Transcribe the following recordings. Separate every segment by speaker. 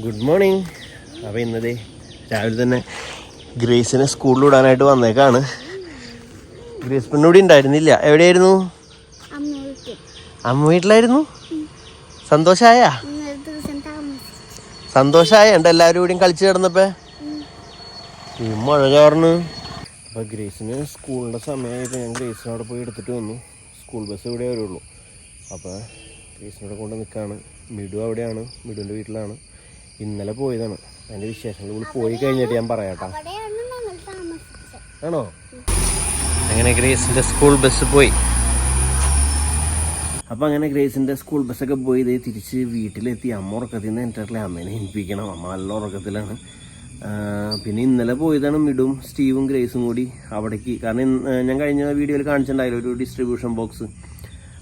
Speaker 1: Good morning അപ്പോൾ ഇന്നത് രാവിലെ തന്നെ ഗ്രേസിനെ സ്കൂളിൽ വിടാനായിട്ട് വന്നേക്കാണ്. ഗ്രേസ് പെണ്ണൂടി ഉണ്ടായിരുന്നില്ല. എവിടെയായിരുന്നു? അമ്മ വീട്ടിലായിരുന്നു? സന്തോഷമായ സന്തോഷമായ ഉണ്ട് എല്ലാവരും കൂടിയും കളിച്ചു കിടന്നപ്പോ? ഈ മഴ കാരണം അപ്പോൾ ഗ്രേസിന് സ്കൂളിന്റെ സമയമായപ്പോൾ ഞാൻ ഗ്രേസിനെ അവിടെ പോയി എടുത്തിട്ട് വന്നു. സ്കൂൾ ബസ് ഇവിടെ വരുള്ളൂ. അപ്പോൾ ഗ്രേസിനോട് കൊണ്ട് നിൽക്കുകയാണ് മിഡു അവിടെയാണ്. മിഡുവിന്റെ വീട്ടിലാണ്. ഇന്നലെ പോയതാണ്. അതിന്റെ വിശേഷങ്ങൾ ഇവിടെ പോയി കഴിഞ്ഞിട്ട് ഞാൻ പറയാട്ടോ. ആണോ? അങ്ങനെ ഗ്രേസിന്റെ സ്കൂൾ ബസ് പോയി? അപ്പോൾ അങ്ങനെ ഗ്രേസിന്റെ സ്കൂൾ ബസ്സൊക്കെ പോയി ഇതേ തിരിച്ച് വീട്ടിലെത്തി. അമ്മ ഉറക്കത്തിൽ നിന്ന് എന്റെ അമ്മേനെ ഏൽപ്പിക്കണം. അമ്മ നല്ല ഉറക്കത്തിലാണ്. പിന്നെ ഇന്നലെ പോയതാണ് മിഡും സ്റ്റീവും ഗ്രേസും കൂടി അവിടേക്ക്. കാരണം ഇന്ന്, ഞാൻ കഴിഞ്ഞ വീഡിയോയിൽ കാണിച്ചിട്ടുണ്ടായില്ല ഒരു ഡിസ്ട്രിബ്യൂഷൻ ബോക്സ്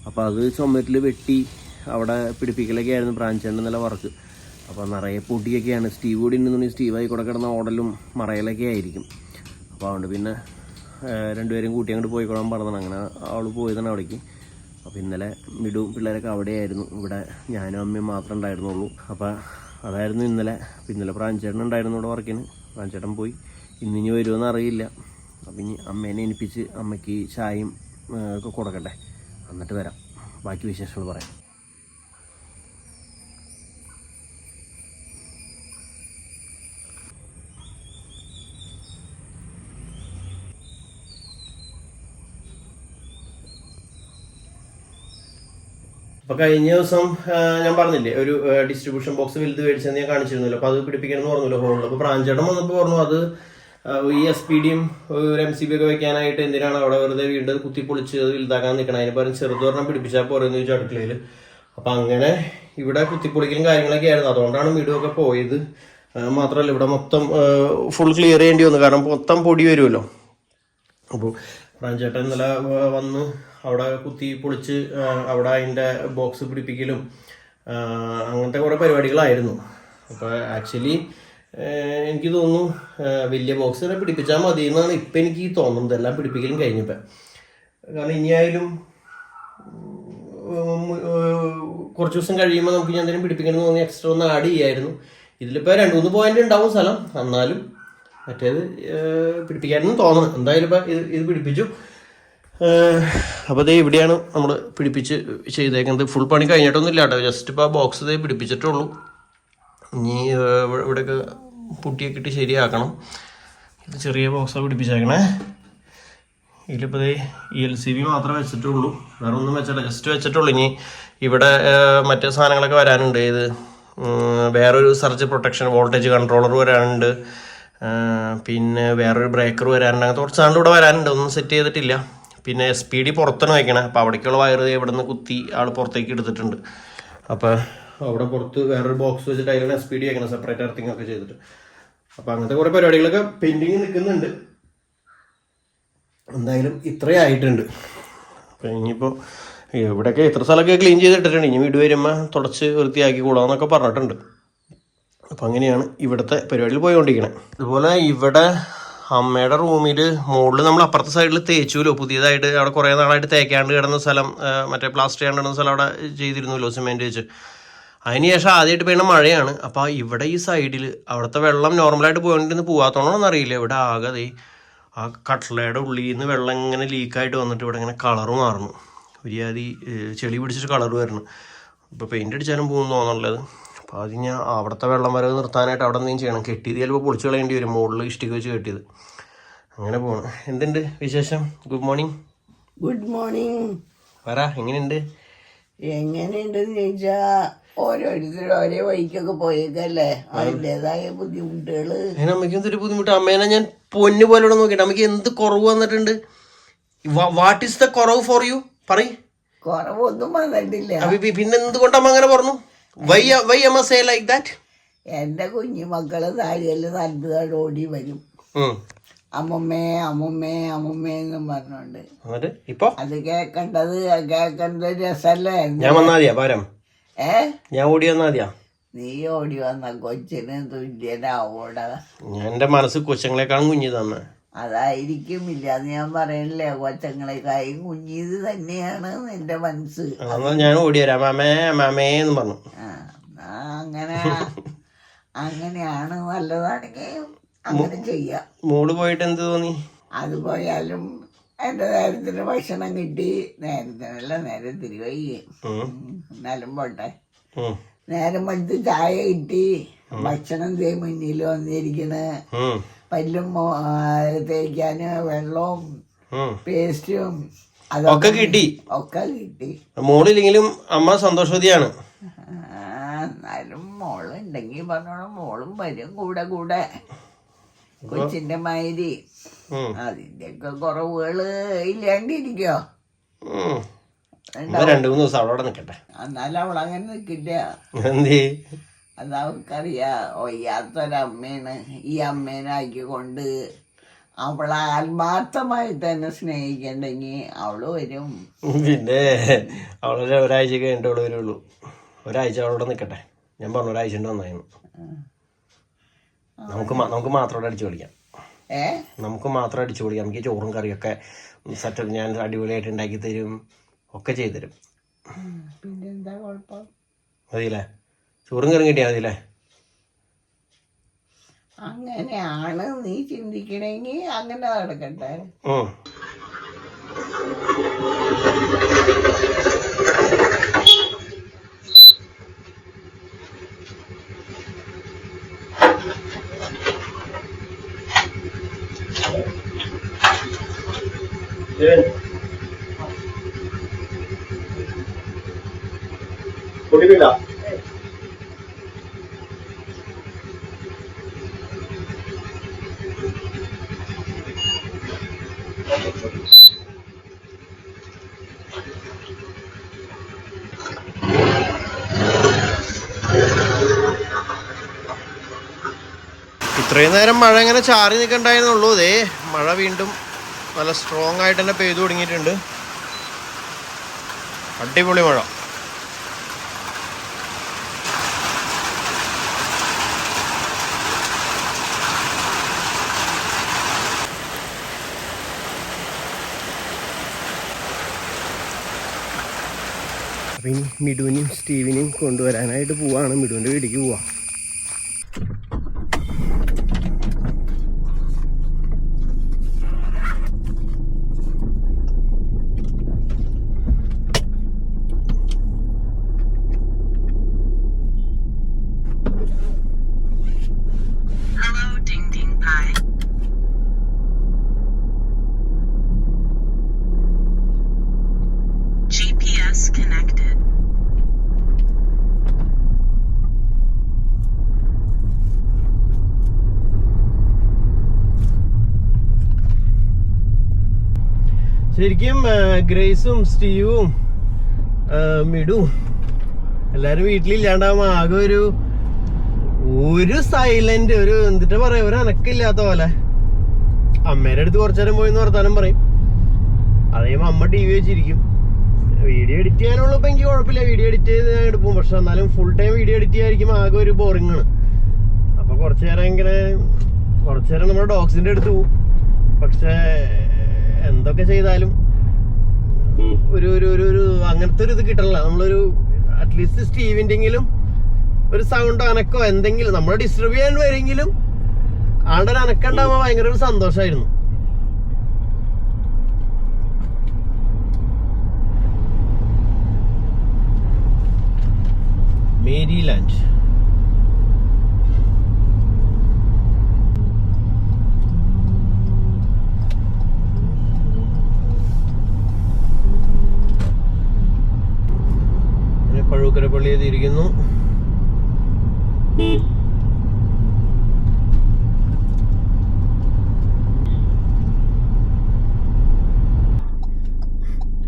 Speaker 1: അപ്പോൾ അത് ചുമറ്റിൽ വെട്ടി അവിടെ പിടിപ്പിക്കലൊക്കെ ആയിരുന്നു ബ്രാഞ്ചേണ്ട ഇന്നലെ വർക്ക് അപ്പോൾ നിറയെ പൊടിയൊക്കെയാണ്. സ്റ്റീവ് കൂടി ഉണ്ടെന്നുണ്ടെങ്കിൽ സ്റ്റീവായി കൂടെ കിടന്ന ഓടലും മറയലൊക്കെ ആയിരിക്കും. അപ്പോൾ അതുകൊണ്ട് പിന്നെ രണ്ടുപേരും കൂട്ടി അങ്ങോട്ട് പോയിക്കോളാൻ പറഞ്ഞതാണ്. അങ്ങനെ അവൾ പോയതാണ് അവിടേക്ക്. അപ്പോൾ ഇന്നലെ മിഡും പിള്ളേരൊക്കെ അവിടെയായിരുന്നു. ഇവിടെ ഞാനും അമ്മയും മാത്രമേ ഉണ്ടായിരുന്നുള്ളൂ. അപ്പോൾ അതായിരുന്നു ഇന്നലെ. ഇന്നലെ പ്രാഞ്ചേട്ടൻ ഉണ്ടായിരുന്നു ഇവിടെ വർക്കിന് പ്രാഞ്ചേട്ടൻ പോയി. ഇന്നിനി വരുമെന്ന് അറിയില്ല. അപ്പം ഇനി അമ്മേനെ എനിപ്പിച്ച് അമ്മയ്ക്ക് ചായയും ഒക്കെ കൊടുക്കട്ടെ. എന്നിട്ട് വരാം. ബാക്കി വിശേഷങ്ങൾ പറയാം. അപ്പൊ കഴിഞ്ഞ ദിവസം ഞാൻ പറഞ്ഞില്ലേ ഒരു ഡിസ്ട്രിബ്യൂഷൻ ബോക്സ് വലുത് മേടിച്ചെന്ന് ഞാൻ കാണിച്ചിരുന്നല്ലോ. അപ്പൊ അത് പിടിപ്പിക്കണം എന്ന് പറഞ്ഞല്ലോ ഹോളിൽ അപ്പൊ പ്രാഞ്ചേട്ടൻ വന്നപ്പോൾ പറഞ്ഞു അത് ഈ എസ് പി ഡിയും ഒരു എം സി ബി ഒക്കെ വെക്കാനായിട്ട് എന്തിനാണ് അവിടെ വെറുതെ വീണ്ടും കുത്തിപ്പൊളിച്ച് അത് വലുതാക്കാൻ നിൽക്കണം അതിന് പകരം ചെറുതൊരെണ്ണം പിടിപ്പിച്ചാൽ പോരെന്ന് ചോദിച്ചു അടുക്കളയിൽ അപ്പൊ അങ്ങനെ ഇവിടെ കുത്തിപ്പൊളിക്കലും കാര്യങ്ങളൊക്കെ ആയിരുന്നു. അതുകൊണ്ടാണ് വീടുമൊക്കെ പോയത്. മാത്രമല്ല ഇവിടെ മൊത്തം ഫുൾ ക്ലിയർ ചെയ്യേണ്ടി വന്നു. കാരണം മൊത്തം പൊടി വരുമല്ലോ. അപ്പോൾ പ്രാഞ്ചേട്ടൻ ഇന്നലെ വന്ന്. അവിടെ കുത്തി പൊളിച്ച് അവിടെ അതിന്റെ ബോക്സ് പിടിപ്പിക്കലും അങ്ങനത്തെ കുറേ പരിപാടികളായിരുന്നു. അപ്പോൾ ആക്ച്വലി എനിക്ക് തോന്നുന്നു വലിയ ബോക്സ് തന്നെ പിടിപ്പിച്ചാൽ മതി എന്നാണ് ഇപ്പം എനിക്ക് തോന്നുന്നത്. എല്ലാം പിടിപ്പിക്കലും കഴിഞ്ഞപ്പോൾ കാരണം ഇനിയായാലും കുറച്ച് ദിവസം കഴിയുമ്പോൾ നമുക്ക് ഞാൻ എന്തെങ്കിലും പിടിപ്പിക്കണം തോന്നി എക്സ്ട്രാ ഒന്ന് ആഡ് ചെയ്യായിരുന്നു. ഇതിലിപ്പോൾ രണ്ട് മൂന്ന് പോയിന്റ് ഉണ്ടാവും സ്ഥലം. എന്നാലും മറ്റേത് പിടിപ്പിക്കാനും തോന്നണം. എന്തായാലും ഇപ്പം ഇത് ഇത് പിടിപ്പിച്ചു. അപ്പോൾ ദേ ഇവിടെയാണ് നമ്മൾ പിടിപ്പിച്ച് ചെയ്തേക്കുന്നത്. ഫുൾ പണി കഴിഞ്ഞിട്ടൊന്നും ഇല്ല കേട്ടോ. ജസ്റ്റ് ഇപ്പോൾ ആ ബോക്സ് ഇതേ പിടിപ്പിച്ചിട്ടുള്ളൂ. ഇനി ഇവിടെ- ഇവിടെയൊക്കെ പുട്ടിയൊക്കെ ഇട്ട് ശരിയാക്കണം. ഇത് ചെറിയ ബോക്സാണ് പിടിപ്പിച്ചേക്കണേ. ഇതിലിപ്പോൾ ഇ എൽ സി ബി മാത്രമേ വെച്ചിട്ടുള്ളൂ. വേറെ ഒന്നും വെച്ചിട്ടില്ല. ജസ്റ്റ് വെച്ചിട്ടുള്ളൂ. ഇനി ഇവിടെ മറ്റേ സാധനങ്ങളൊക്കെ വരാനുണ്ട്. ഇത് വേറൊരു സർജ് പ്രൊട്ടക്ഷൻ വോൾട്ടേജ് കൺട്രോളർ വരാനുണ്ട്. പിന്നെ വേറൊരു ബ്രേക്കർ വരാനുണ്ട്. അങ്ങനത്തെ കുറച്ച് സാധനം ഇവിടെ വരാനുണ്ട്. ഒന്നും സെറ്റ് ചെയ്തിട്ടില്ല. പിന്നെ എസ് പി ഡി പുറത്താണ് വയ്ക്കണേ. അപ്പോൾ അവിടേക്കുള്ള വയറ് ഇവിടെ നിന്ന് കുത്തി ആൾ പുറത്തേക്ക് എടുത്തിട്ടുണ്ട്. അപ്പോൾ അവിടെ പുറത്ത് വേറൊരു ബോക്സ് വെച്ചിട്ട് അതിലാണ് എസ് പി ഡി വയ്ക്കണം. സെപ്പറേറ്റ് എർത്തിങ് ഒക്കെ ചെയ്തിട്ട്. അപ്പോൾ അങ്ങനത്തെ കുറേ പരിപാടികളൊക്കെ പെൻഡിങ് നിൽക്കുന്നുണ്ട്. എന്തായാലും ഇത്രയും ആയിട്ടുണ്ട്. അപ്പോൾ ഇനിയിപ്പോൾ ഇവിടെയൊക്കെ ഇത്ര സ്ഥലമൊക്കെ ക്ലീൻ ചെയ്തിട്ടിട്ടുണ്ട് ഇനി വീട് വരുമ്പോൾ തുടച്ച് വൃത്തിയാക്കി കൂടാന്നൊക്കെ പറഞ്ഞിട്ടുണ്ട്. അപ്പം അങ്ങനെയാണ് ഇവിടുത്തെ പരിപാടിയിൽ പോയിക്കൊണ്ടിരിക്കുന്നത് അതുപോലെ ഇവിടെ അമ്മയുടെ റൂമിൽ മുകളിൽ നമ്മൾ അപ്പുറത്തെ സൈഡിൽ തേച്ചുല്ലോ പുതിയതായിട്ട് അവിടെ കുറേ നാളായിട്ട് തേക്കാണ്ട് കിടന്ന സ്ഥലം മറ്റേ പ്ലാസ്റ്റർ ചെയ്യാണ്ട് കിടന്ന സ്ഥലം അവിടെ ചെയ്തിരുന്നല്ലോ സിമെന്റ് വെച്ച്. അതിനുശേഷം ആദ്യമായിട്ട് പെയ്യുന്ന മഴയാണ്. അപ്പോൾ ഇവിടെ ഈ സൈഡിൽ അവിടുത്തെ വെള്ളം നോർമലായിട്ട് പോയിട്ടിരുന്ന് പോകാത്തോണമെന്ന് അറിയില്ല. ഇവിടെ ആകെ ആ കട്ട്ലയുടെ ഉള്ളിൽ നിന്ന് വെള്ളം ഇങ്ങനെ ലീക്കായിട്ട് വന്നിട്ട് ഇവിടെ ഇങ്ങനെ കളർ മാറുന്നു. ഒരു ചെളി പിടിച്ചിട്ട് കളർ വരുന്നു. ഇപ്പോൾ പെയിന്റ് അടിച്ചാലും പോകുന്നു തോന്നുന്നുള്ളത് അപ്പോൾ അത് ഞാൻ അവിടുത്തെ വെള്ളം വരവ് നിർത്താനായിട്ട് അവിടെ എന്തെങ്കിലും ചെയ്യണം. കെട്ടിയത് ചിലപ്പോൾ പൊളിച്ചു കളയേണ്ടി വരും. മുകളിൽ ഇഷ്ടിക വെച്ച് കെട്ടിയത്. അങ്ങനെ പോകണം എന്തുണ്ട് വിശേഷം? ഗുഡ് മോർണിംഗ്
Speaker 2: ഗുഡ് മോർണിംഗ്
Speaker 1: പറ എങ്ങനെയുണ്ട്?
Speaker 2: എങ്ങനെയുണ്ടെന്ന് ചോദിച്ചാ ഓരോരുത്തരും ഒരേ വഴിക്കൊക്കെ പോയേക്കല്ലേ? അതിന്റെതായ ബുദ്ധിമുട്ടുകൾ.
Speaker 1: അതിന് അമ്മയ്ക്ക് എന്തൊരു ബുദ്ധിമുട്ട്? അമ്മേനെ ഞാൻ പൊന്നു പോലെ ഇവിടെ നോക്കിയിട്ട് അമ്മയ്ക്ക് എന്ത് കുറവ് വന്നിട്ടുണ്ട്? വാട്ട് ഈസ് ദ കുറവ് ഫോർ യു പറയും.
Speaker 2: കുറവൊന്നും വന്നിട്ടില്ല.
Speaker 1: അപ്പൊ പിന്നെ എന്തുകൊണ്ട് അമ്മ അങ്ങനെ പറഞ്ഞു? വൈ വൈ അമ്മ സേ ലൈക്ക് ദാറ്റ്
Speaker 2: എന്റെ മക്കൾ താഴെ ഓടി വരും. അമ്മമ്മേ അമ്മമ്മേ അമ്മമ്മേ എന്നും പറഞ്ഞോണ്ട്.
Speaker 1: ഇപ്പൊ?
Speaker 2: അത് കേക്കണ്ടത് കേക്കണ്ട രസല്ലേ?
Speaker 1: ഞാൻ വന്നാതിയാ പാരം
Speaker 2: ഏ?
Speaker 1: ഞാൻ ഓടി വന്നാതിയാ.
Speaker 2: നീ ഓടി വന്ന കൊച്ചിന് തുല്യനാവോടാ.
Speaker 1: എന്റെ മനസ്സ് കൊച്ചങ്ങളെക്കാളും കുഞ്ഞു തന്നെ
Speaker 2: അതായിരിക്കും ഇല്ലാന്ന് ഞാൻ പറയണില്ലേ കൊച്ചങ്ങളെക്കായും കുഞ്ഞിത് തന്നെയാണ് എന്റെ മനസ്സ്.
Speaker 1: ഞാൻ ഓടി വരാം. മാമേ മാമേ എന്ന് പറഞ്ഞു.
Speaker 2: അങ്ങനെ അങ്ങനെയാണ് നല്ലതാണെങ്കിൽ അങ്ങനെ ചെയ്യാം.
Speaker 1: മോൾ പോയിട്ട് എന്ത് തോന്നി?
Speaker 2: അത് പോയാലും എന്റെ നേരത്തിന് ഭക്ഷണം കിട്ടി. നേരത്തിനല്ല നേരത്തിന് നേരെ
Speaker 1: ഉം.
Speaker 2: എന്നാലും പോട്ടെ. നേരം പഠിച്ച് ചായ കിട്ടി. ഭക്ഷണം ചെയ്യും മുന്നിൽ വന്നിരിക്കണ്. പല്ലും തേക്കാന് വെള്ളവും പേസ്റ്റും
Speaker 1: ഒക്കെ കിട്ടി.
Speaker 2: ഒക്കെ കിട്ടി.
Speaker 1: മോളില്ലെങ്കിലും അമ്മ സന്തോഷവതിയാണ്.
Speaker 2: എന്നാലും മോളുണ്ടെങ്കിൽ പറഞ്ഞോളാം മോളും വരും കൂടെ കൂടെ. കൊച്ചിന്റെ മാതിരി.
Speaker 1: അതിന്റെ
Speaker 2: അതിന്റെയൊക്കെ കുറവുകൾ ഇല്ലാണ്ടിരിക്കോ?
Speaker 1: രണ്ടു മൂന്ന് ദിവസം അവിടെ നിക്കട്ടെ
Speaker 2: എന്നാലും അവളങ്ങനെ നിക്കില്ല
Speaker 1: എന്തേ?
Speaker 2: അത് അവർക്കറിയാ ഒയ്യാത്തൊരമ്മയാണ് ഈ അമ്മേനെ ആക്കിക്കൊണ്ട് അവളെ ആത്മാർത്ഥമായി തന്നെ സ്നേഹിക്കണ്ടെങ്കിൽ അവൾ വരും.
Speaker 1: പിന്നെ അവളൊരു ഒരാഴ്ച കഴിഞ്ഞിട്ട് അവൾ വരുള്ളൂ. ഒരാഴ്ച അവളോട് നിൽക്കട്ടെ ഞാൻ പറഞ്ഞു ഒരാഴ്ച ഉണ്ട് വന്നായിരുന്നു നമുക്ക് നമുക്ക് മാത്രം അടിച്ചു പൊളിക്കാം. നമുക്ക് മാത്രം അടിച്ചു പൊളിക്കാം. നമുക്ക് ചോറും കറിയൊക്കെ സെറ്റപ്പ് ഞാൻ അടിപൊളിയായിട്ട് ഉണ്ടാക്കി തരും. ഒക്കെ ചെയ്തു തരും.
Speaker 2: പിന്നെന്താ കുഴപ്പം?
Speaker 1: മതിയില്ലേ? ചോറും കറിയും കിട്ടിയാൽ മതിയില്ലേ
Speaker 2: അങ്ങനെയാണ് നീ ചിന്തിക്കണമെങ്കിൽ അങ്ങനെ നടക്കട്ടെ.
Speaker 1: ഉം. ഇത്രയും നേരം മഴ ഇങ്ങനെ ചാറി നിൽക്കണ്ടായിരുന്നുള്ളൂ. ഇതേ മഴ വീണ്ടും നല്ല സ്ട്രോങ് ആയിട്ട് തന്നെ പെയ്തു തുടങ്ങിയിട്ടുണ്ട്. അടിപൊളി മഴ. മിടുവിനെയും സ്റ്റീവിനെയും കൊണ്ടുവരാനായിട്ട് പോവാണ്. മിടുവിന്റെ വീട്ടിലേക്ക് പോവാം. ശരിക്കും ഗ്രേസും സ്റ്റീവും മിടും. എല്ലാരും വീട്ടിലില്ലാണ്ടാവുമ്പോ ആകെ ഒരു ഒരു സൈലന്റ് ഒരു എന്നിട്ട് പറയാ ഒരു അനക്കില്ലാത്ത പോലെ. അമ്മേടെ അടുത്ത് കുറച്ചു നേരം പോയി വർത്താനം പറയും. അതേപോലെ അമ്മ ടി വി വെച്ചിരിക്കും. വീഡിയോ എഡിറ്റ് ചെയ്യാനുള്ളപ്പോ എനിക്ക് കുഴപ്പമില്ല. വീഡിയോ എഡിറ്റ് ചെയ്ത് ഞാൻ എടുക്കും. പക്ഷെ എന്നാലും ഫുൾ ടൈം വീഡിയോ എഡിറ്റ് ചെയ്യാതിരിക്കും ആകെ ഒരു ബോറിംഗ് ആണ്. അപ്പൊ കുറച്ചു നേരം ഇങ്ങനെ കുറച്ചു നേരം നമ്മുടെ ഡോഗ്സിന്റെ അടുത്ത് പോകും പക്ഷേ എന്തൊക്കെ ചെയ്താലും ഒരു ഒരു ഒരു ഒരു അങ്ങനത്തെ ഒരു ഇത് കിട്ടണില്ല. നമ്മളൊരു അറ്റ്ലീസ്റ്റ് സ്റ്റീവിന്റെ എങ്കിലും ഒരു സൗണ്ട് അനക്കോ എന്തെങ്കിലും നമ്മളെ ഡിസ്റ്റർബ് ചെയ്യാൻ വരെങ്കിലും ആളുടെ ഒരു അനക്കം ഉണ്ടാകുമ്പോൾ ഭയങ്കര ഒരു സന്തോഷമായിരുന്നു മേരിലാൻഡ് പഴുക്കര പള്ളി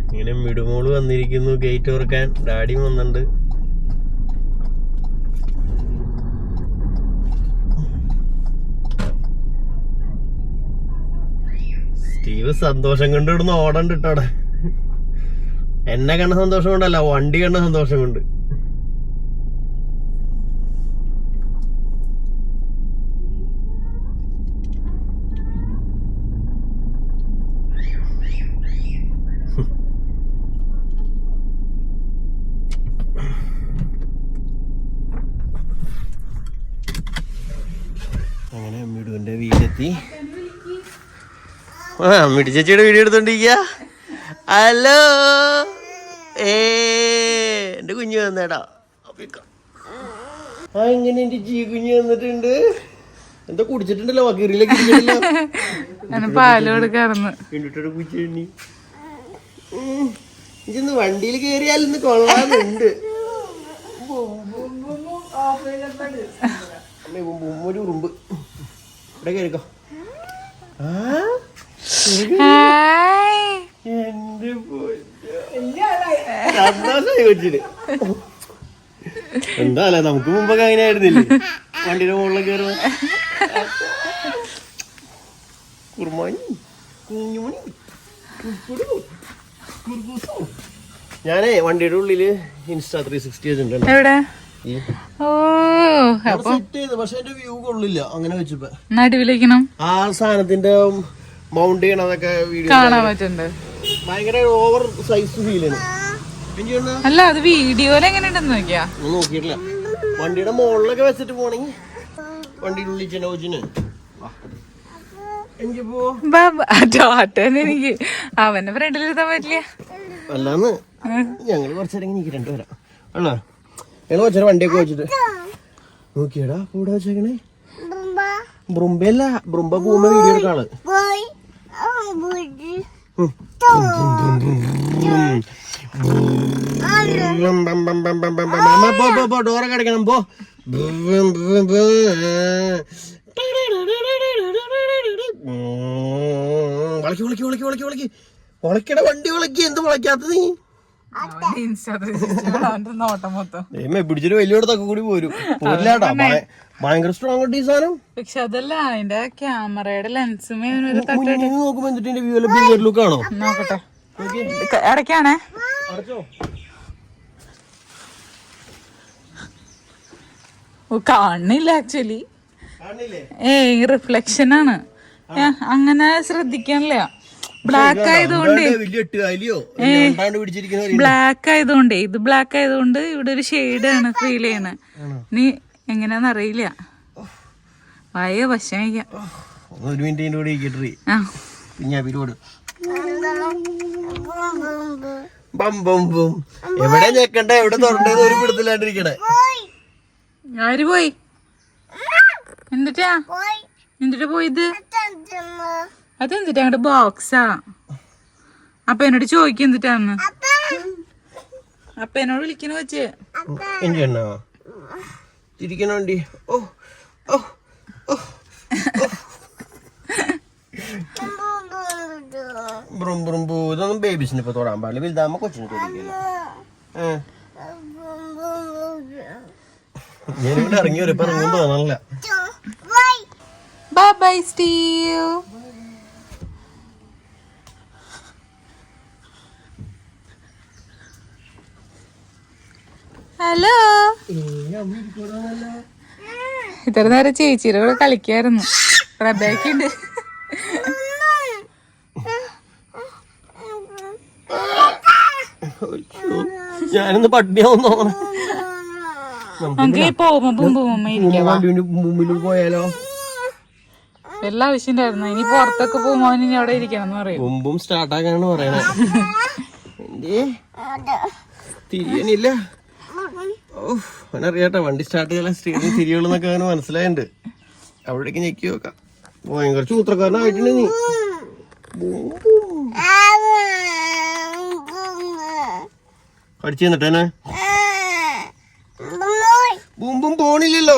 Speaker 1: ഇങ്ങനെ മിടുമോൾ വന്നിരിക്കുന്നു ഗേറ്റ് ഓർക്കാൻ ഡാഡിയും വന്നിട്ടുണ്ട്. സ്റ്റീവ് സന്തോഷം കൊണ്ട് ഇവിടുന്ന് ഓടണ്ട് ഇട്ടോടെ എന്നെ കണ്ട സന്തോഷം കൊണ്ടല്ല വണ്ടി കണ്ട സന്തോഷം കൊണ്ട്. അങ്ങനെ അമ്മിടുന്റെ വീടെത്തി. ആ അമ്മിടി ചേച്ചിയുടെ വീഡിയോ എടുത്തോണ്ടിരിക്കുക ഹലോ. ഏ എന്റെ കുഞ്ഞു വന്നേടാ. ആ ഇങ്ങനെ എന്റെ ജീ കുഞ്ഞു വന്നിട്ടുണ്ട്? എന്താ കുടിച്ചിട്ടുണ്ടല്ലോ? വക്കീറിലേക്ക്
Speaker 3: പാൽ കൊടുക്കാറുന്ന്
Speaker 1: വണ്ടിയിൽ കയറിയാൽ ഇന്ന് ബും, ഒരു ഉറുമ്പ്. ഇവിടെ കയറിക്കോ. ആ? എന്താ അല്ലേ നമുക്ക് മുമ്പൊക്കെ അങ്ങനെ ആയിരുന്നില്ലേ? വണ്ടിയുടെ മുകളിൽ കയറുമ്പോ. കുർമാനി കുഞ്ഞുമണി. ഞാനേ വണ്ടിയുടെ ഉള്ളിൽ ഇൻസ്റ്റാ ത്രീ സിക്സ്റ്റി വെച്ചിട്ടുണ്ട് പക്ഷെ എന്റെ വ്യൂ കൊള്ളില്ല. അങ്ങനെ വെച്ചപ്പോ.
Speaker 3: നടുവിലേക്കണം
Speaker 1: ആ സാധനത്തിന്റെ മൗണ്ട് ചെയ്യണതൊക്കെ വീഡിയോ
Speaker 3: കാണാൻ പറ്റുന്നുണ്ട്.
Speaker 1: ഭയങ്കര ഓവർ സൈസ് ഫീൽ ചെയ്യുന്നു
Speaker 3: അല്ല അത് വീഡിയോയിൽ എങ്ങനെ ഉണ്ടെന്ന് നോക്കിയാ?
Speaker 1: നോക്കിട്ടില്ല നോക്കിയിട്ടില്ല. വണ്ടിയുടെ മുകളിലൊക്കെ വെച്ചിട്ട് പോണെങ്കി വണ്ടിയുടെ ഉള്ളിൽ ചെനോജിന് എനിക്ക്
Speaker 3: അവന്റെ ഫ്രണ്ടിൽ ഇരുത്താൻ പറ്റില്ല.
Speaker 1: അല്ലാന്ന് ഞങ്ങൾ കുറച്ചേരം എനിക്ക് രണ്ടുപേരാ ആണോ ഞങ്ങൾ കുറച്ചേരം വണ്ടിയൊക്കെ വെച്ചിട്ട് നോക്കിയടാ കൂടെ വെച്ചേക്കണേ?
Speaker 4: ബ്രുംബല്ല
Speaker 1: ബ്രുംബയല്ല ബ്രുംബ പോകുമ്പോ വീഡിയോ എടുക്കാൾ.
Speaker 4: Boy. Oh, boy.
Speaker 1: ഡോറൊക്കെ അടയ്ക്കണം പോ വളക്കി വണ്ടി വളക്കി എന്ത് വളക്കാത്ത നീ കൂടി പോരും. ഭയങ്കര സ്ട്രോങ്
Speaker 3: പക്ഷെ അതല്ല അതിന്റെ ക്യാമറയുടെ
Speaker 1: എന്നിട്ട് ലുക്ക് ആണോ?
Speaker 3: നോക്കട്ടെ. കാണില്ല ആക്ച്വലി ഏ റിഫ്ലക്ഷൻ ആണ്. അങ്ങനെ ശ്രദ്ധിക്കാനില്ല. ബ്ലാക്ക് ആയതുകൊണ്ട് ബ്ലാക്ക് ആയതുകൊണ്ട് ഇത് ബ്ലാക്ക് ആയതുകൊണ്ട് ഇവിടെ ഒരു ഷെയ്ഡ് ആണ് ഫീൽ ചെയ്യണത് നീ എങ്ങനെയാന്ന് അറിയില്ല. വായ വശമിക്കാം
Speaker 1: ഒരു മിനിറ്റ് കൂടെ ബം ബം ബം. എവിടെ ഞെക്കണ്ട? എവിടെ തൊടണ്ടേന്ന് ഒരു പിടുത്തില്ലാണ്ടിരിക്കണേ.
Speaker 3: ആര് പോയി? എന്നിട്ടാ എന്നിട്ട് പോയത്? അതെന്തിട്ടാ അങ്ങോട്ട് ബോക്സാ അപ്പ എന്നോട് ചോദിക്കും എന്നിട്ടാന്ന് അപ്പ എന്നോട് വിളിക്കണ വെച്ചേ
Speaker 1: തിരിക്കണ ഓ ഓ ഓ ബ്രും ബ്രും ബൂ ഇതൊന്നും ബേബീസിന് ഇപ്പൊ തൊടാൻ പാടില്ല. വലുതാകുമ്പോ കൊച്ചിന് തൊടിക്കില്ല ഞാനിവിടെ ഇറങ്ങി ഒരു ഇറങ്ങും തോന്നണില്ല.
Speaker 3: ബൈ ബൈ സ്റ്റീവ് ഹലോ ഇത്ര നേരം ചേച്ചിയുടെ കൂടെ കളിക്കായിരുന്നു. റബേക്കുണ്ട്.
Speaker 1: ഞാനൊന്ന് പട്ടിയാവും തോന്നണേ.
Speaker 3: നമുക്ക് പോകുമ്പോ പോകുമ്പോ ഇരിക്കാം. വാ.
Speaker 1: വണ്ടിന്റെ മുമ്പിൽ പോയാലോ?
Speaker 3: എല്ലാ ആവശ്യം ഉണ്ടായിരുന്നു. ഇനി പുറത്തൊക്കെ പോകുമ്പോ ഇനി അവിടെ ഇരിക്കണം എന്ന് പറയും.
Speaker 1: സ്റ്റാർട്ടാക്കാനാണ് പറയണേ. തിരിയണില്ല. അവനറിയാട്ടെ വണ്ടി സ്റ്റാർട്ട് ചെയ്യാൻ സ്ത്രീകൾ തിരിയുള്ളെന്നൊക്കെ അവന് മനസ്സിലായുണ്ട് അവിടേക്ക് ഞെക്കി നോക്കാം ഭയങ്കര സൂത്രക്കാരനായിട്ടുണ്ട് നീ അടിച്ചു തന്നിട്ട് പോണില്ലല്ലോ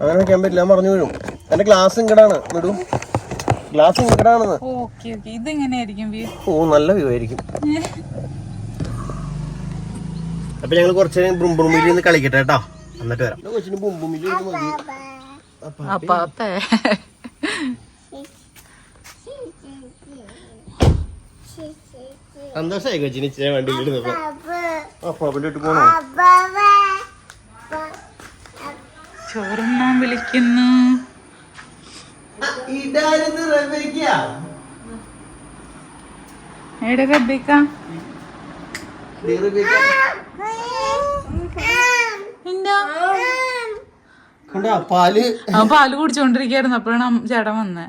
Speaker 1: അങ്ങനെ വെക്കാൻ പറ്റില്ല മറന്നു വീഴും എന്റെ ക്ലാസ് ഇങ്ങടാണ് വിടും ഗ്ലാസ് ഇങ്ങനെയാണെന്ന്
Speaker 3: ഓക്കെ ഓക്കെ. ഇതെങ്ങനെയായിരിക്കും വ്യൂ
Speaker 1: ഓ നല്ല വ്യൂ ആയിരിക്കും. അപ്പൊ ഞങ്ങൾ കുറച്ച് നേരം ബുംബുമിൽ നിന്ന് കളിക്കട്ടെ കേട്ടോ. എന്നിട്ട് വരാം. കൊച്ചിന് ബുംബുമിൽ മതി.
Speaker 3: അപ്പാപ്പേ.
Speaker 1: സന്തോഷമായി കൊച്ചിന് ഇച്ചിരി വണ്ടി ഇരുന്നപ്പോ അപ്പൊ അവന്റെ അടുത്ത് പോണോ?
Speaker 3: ചോറുണ്ണാൻ വിളിക്കുന്നു.
Speaker 1: ഇതായിരുന്നു റബേക്ക.
Speaker 3: എവിടെ റബ്ബിക്ക കണ്ടോ
Speaker 1: കണ്ടാ പാൽ.
Speaker 3: ആ പാൽ കുടിച്ചോണ്ടിരിക്കായിരുന്നു അപ്പോഴാണ് ചേട്ടൻ വന്നേ.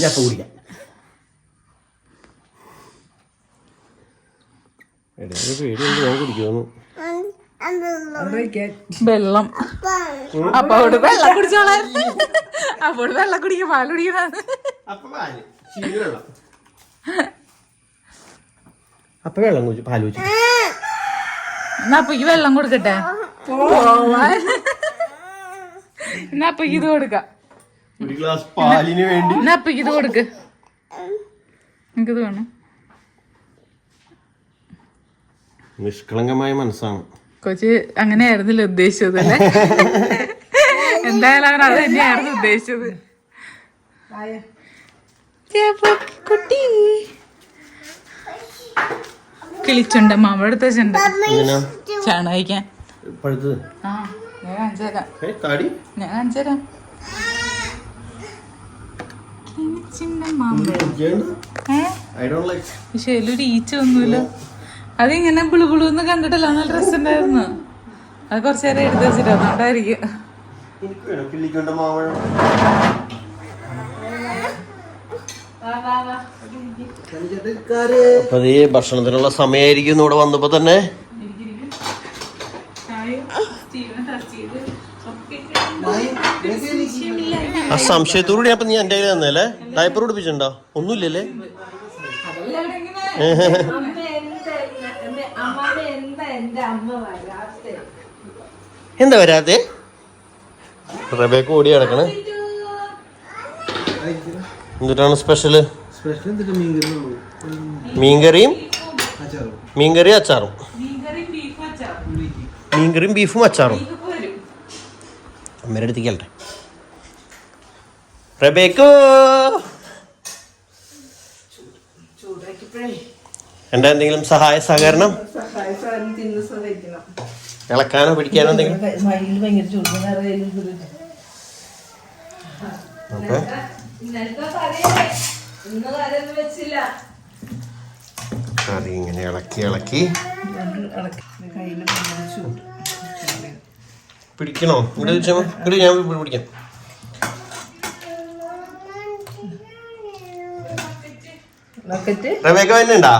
Speaker 1: ഞാൻ കുടിക്കാം. പേടിയുണ്ട് ഞാൻ കുടിക്കുന്നു
Speaker 3: വെള്ളം. അപ്പൊ. അവിടെ വെള്ളം. കുടിച്ചോളായിരുന്നു അപ്പോൾ വെള്ളം കുടിക്കാൻ പാൽ കുടിക്കണത്
Speaker 1: അപ്പൊ വെള്ളം. അപ്പൊ വെള്ളം കുടിച്ചു പാൽ കുടിച്ചു.
Speaker 3: എന്നാ അപ്പക്ക് വെള്ളം കൊടുക്കട്ടെ. എന്നാ അപ്പൊ ഇത് കൊടുക്കാം.
Speaker 1: ഒരു ഗ്ലാസ് പാലിന് വേണ്ടി.
Speaker 3: എന്നാ അപ്പക്ക് ഇത് കൊടുക്ക്. എനിക്കിത് വേണം.
Speaker 1: നിഷ്കളങ്കമായ മനസ്സാണ്.
Speaker 3: കൊച്ച് അങ്ങനെയായിരുന്നില്ല ഉദ്ദേശിച്ചത് അല്ലേ? എന്തായാലും അവൻ അത് തന്നെയായിരുന്നു ഉദ്ദേശിച്ചത്. കുട്ടി കിളിച്ചുണ്ട് മാമ എടുത്ത വെച്ചിട്ടുണ്ട്.
Speaker 1: ഇങ്ങനെ
Speaker 3: ചാണ കഴിക്കാൻ ആ ഞാൻ കാണിച്ചു തരാം.
Speaker 1: താടി
Speaker 3: ഞാൻ കാണിച്ചു തരാം. കിളിച്ചുണ്ട മാമ ഏ?
Speaker 1: ഐ ഡോണ്ട് ലൈക്ക്
Speaker 3: പക്ഷെ അതിലൊരു ഈച്ച ഒന്നുമില്ല അതിങ്ങനെ ബിളു ബിളു എന്ന് കണ്ടിട്ടല്ല നല്ല ഡ്രസ് ഉണ്ടായിരുന്നു അത് കുറച്ചു നേരം എടുത്ത് വെച്ചിട്ട് അതുകൊണ്ടായിരിക്കും
Speaker 1: എനിക്ക് വേണം കിള്ളിക്കൊണ്ട മാവഴം അപ്പൊ ഈ ഭക്ഷണത്തിനുള്ള സമയമായിരിക്കും ഇവിടെ വന്നപ്പോ തന്നെ. ആ സംശയത്തോടുകൂടി അപ്പൊ നീ എന്റെ കയ്യിൽ തന്നല്ലേ ഡയപ്പർ പിടിപ്പിച്ചിട്ടുണ്ടോ ഒന്നുമില്ലല്ലേ? എന്താ വരാത്തെ? റബേക്ക് ഓടി കിടക്കണേ എന്നിട്ടാണ് സ്പെഷ്യൽ മീൻകറിയും മീൻകറിയും അച്ചാറും. മീൻകറിയും ബീഫും അച്ചാറും? അമ്മയുടെ അടുത്തേക്ക് അല്ലേ റബേക്കോ? എന്താ എന്തെങ്കിലും സഹായ സഹകരണം? ഇളക്കാനോ പിടിക്കാനോ എന്തെങ്കിലും? ഓക്കെ. കറി ഇങ്ങനെ ഇളക്കി ഇളക്കി. പിടിക്കണോ? ഇവിടെ വെച്ചാൽ ഇവിടെ ഞാൻ പിടിക്കാം. റബേക്ക വരുന്നുണ്ടാ?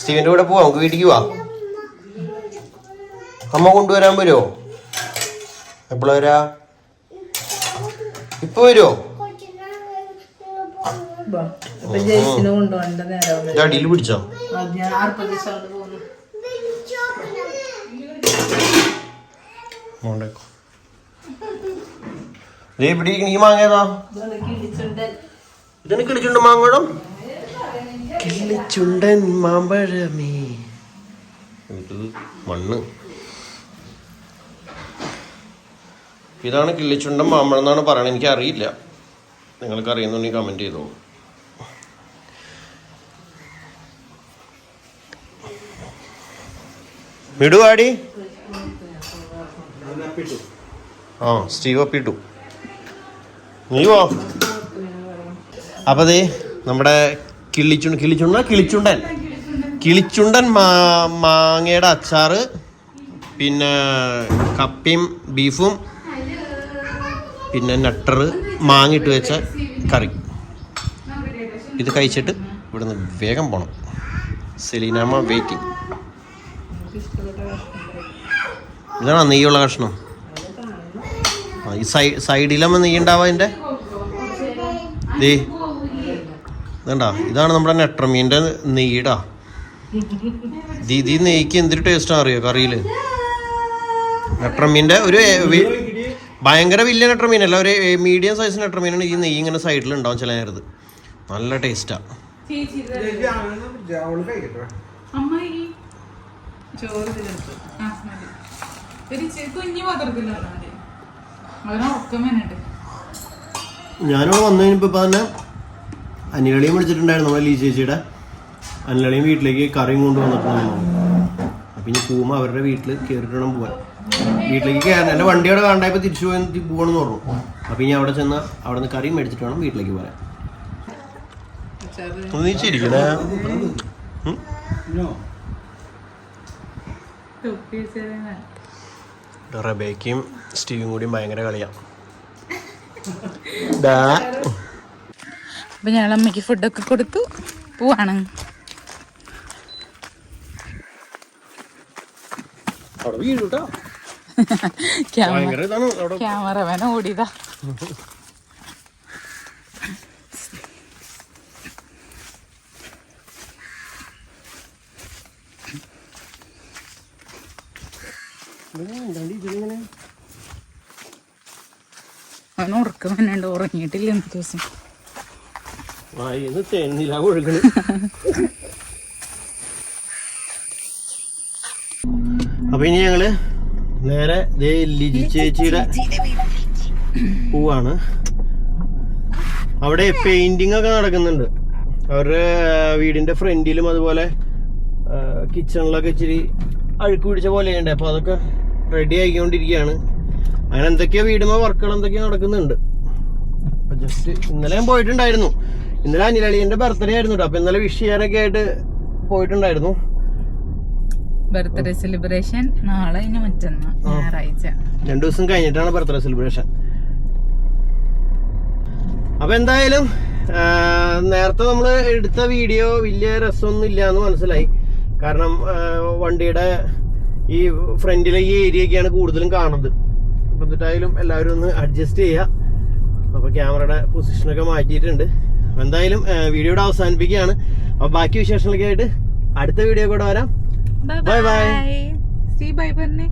Speaker 1: സ്റ്റീവിന്റെ കൂടെ പോവാ നമുക്ക് വീട്ടിക്ക് പോവാ. അമ്മ കൊണ്ടുവരാൻ വരുമോ എപ്പോഴാ വരാ? ഇപ്പൊ വരുമോ അടിയിൽ പിടിച്ചോ? ഇവിടെ ഇരിക്കണ ഈ മാങ്ങേതാ
Speaker 2: ഇതിന്
Speaker 1: ഇതാണ് കിളിച്ചുണ്ടൻ. മാങ്ങണം കിളിച്ചുണ്ടൻ മാമ്പഴമേ. മണ്ണ്. ഇതാണ് കിള്ളിച്ചുണ്ടൻ മാമ്പഴം എന്നാണ് പറയണത്. എനിക്ക് അറിയില്ല നിങ്ങൾക്ക് അറിയുന്നുണ്ടെങ്കിൽ കമന്റ് ചെയ്തോ മിടുവാടി ആ സ്റ്റീവ് അപ്പിട്ടു നീ വാ. അപ്പൊ ദേ നമ്മുടെ കിള്ളിച്ചുണ്ട കിളിച്ചുണ്ട കിളിച്ചുണ്ടൻ. കിളിച്ചുണ്ടൻ മാങ്ങയുടെ അച്ചാറ് പിന്നെ കപ്പയും ബീഫും പിന്നെ നട്ടർ മാങ്ങിട്ട് വെച്ച കറി. ഇത് കഴിച്ചിട്ട് ഇവിടുന്ന് വേഗം പോണം. സെലീനാമ വെയിറ്റിംഗ് ഇതാണോ നെയ്യുള്ള കഷ്ണം? ആ, ഈ സൈ സൈഡിലമ്മ നെയ്യുണ്ടാവാ എന്റെ അതിന്റെ ദേ ഇതണ്ടാ ഇതാണ് നമ്മുടെ നെട്രമീന്റെ നെയ്യടാ. ദീദി നെയ്ക്ക് എന്തൊരു ടേസ്റ്റാണ് അറിയോ കറിയിൽ നെട്രമീന്റെ ഒരു ഭയങ്കര വലിയ നെട്രമീനല്ല ഒരു മീഡിയം സൈസ് നെട്രമീനാണ് ഈ നെയ്യ് ഇങ്ങനെ സൈഡിൽ ഉണ്ടാവും ചില നേരത്ത്. നല്ല ടേസ്റ്റാണ്
Speaker 3: കുഞ്ഞു വരുന്നുണ്ട്.
Speaker 1: ഞാനിവിടെ വന്നു കഴിഞ്ഞപ്പോ തന്നെ അനികളിയും വിളിച്ചിട്ടുണ്ടായിരുന്നു നമ്മളെ ലീ ചേച്ചിയുടെ. അനിലളിയും വീട്ടിലേക്ക് കറിയും കൊണ്ടുവന്നിട്ടുണ്ടെന്ന് അപ്പം ഇനി പോകുമ്പോൾ അവരുടെ വീട്ടിൽ കയറിയിട്ട് വേണം പോകാൻ വീട്ടിലേക്ക് കയറാൻ എന്റെ വണ്ടി അവിടെ കണ്ടായപ്പോൾ തിരിച്ചു പോയി പോകണമെന്ന് പറഞ്ഞു. അപ്പം ഇനി അവിടെ ചെന്ന് അവിടെ നിന്ന് കറിയും മേടിച്ചിട്ട് വേണം വീട്ടിലേക്ക് ചിരിക്കണേ റബേക്കും സ്റ്റീവും കൂടിയും ഭയങ്കര കളിയാ.
Speaker 3: അപ്പൊ ഞങ്ങൾ അമ്മയ്ക്ക് ഫുഡൊക്കെ കൊടുത്തു. പോവാണ്. ക്യാമറമാൻ ഓടിയതാ. അവൻ ഉറക്കം വന്നുണ്ട് ഉറങ്ങിയിട്ടില്ല ഇന്നത്തെ ദിവസം.
Speaker 1: വായിന്ന് തേനില ഒഴുകണ് അപ്പൊ ഇനി ഞങ്ങൾ നേരെ ദേ ലിജി ചേച്ചിയുടെ പൂവാണ്. അവിടെ പെയിന്റിംഗ് ഒക്കെ നടക്കുന്നുണ്ട്. അവരുടെ വീടിന്റെ ഫ്രണ്ടിലും അതുപോലെ കിച്ചണിലൊക്കെ ഇച്ചിരി അഴുക്ക് പിടിച്ച ഉണ്ട് അപ്പൊ അതൊക്കെ റെഡി ആയിക്കൊണ്ടിരിക്കുകയാണ്. അങ്ങനെ എന്തൊക്കെയോ വീടുമ്പോ വർക്കുകൾ എന്തൊക്കെയോ നടക്കുന്നുണ്ട്. ജസ്റ്റ് ഇന്നലെ ഞാൻ പോയിട്ടുണ്ടായിരുന്നു. ഇന്നലെ അനിലളിയന്റെ ബർത്ത്ഡേ ആയിരുന്നു കേട്ടോ അപ്പൊ ഇന്നലെ വിഷ് ചെയ്യാനൊക്കെ ആയിട്ട് പോയിട്ടുണ്ടായിരുന്നു.
Speaker 3: ബർത്ത്ഡേ സെലിബ്രേഷൻ നാളെ ഇനി മറ്റന്നാ ഞായറാഴ്ച.
Speaker 1: രണ്ടു ദിവസം കഴിഞ്ഞിട്ടാണ് ബർത്ത്ഡേ സെലിബ്രേഷൻ അപ്പൊ എന്തായാലും നേരത്തെ നമ്മൾ എടുത്ത വീഡിയോ വലിയ രസമൊന്നും ഇല്ല എന്ന് മനസ്സിലായി. കാരണം വണ്ടിയുടെ ഈ ഫ്രണ്ടിലെ ഈ ഏരിയയൊക്കെയാണ് കൂടുതലും കാണുന്നത്. അപ്പൊ എന്നിട്ടായാലും എല്ലാവരും ഒന്ന് അഡ്ജസ്റ്റ് ചെയ്യുക അപ്പൊ ക്യാമറയുടെ പൊസിഷനൊക്കെ മാറ്റിയിട്ടുണ്ട്. എന്തായാലും വീഡിയോയുടെ അവസാനിപ്പിക്കുകയാണ്. അപ്പൊ ബാക്കി വിശേഷങ്ങളൊക്കെ ആയിട്ട് അടുത്ത വീഡിയോ കൂടെ വരാം.
Speaker 3: ബൈ ബൈ സി ബൈ പറഞ്ഞേ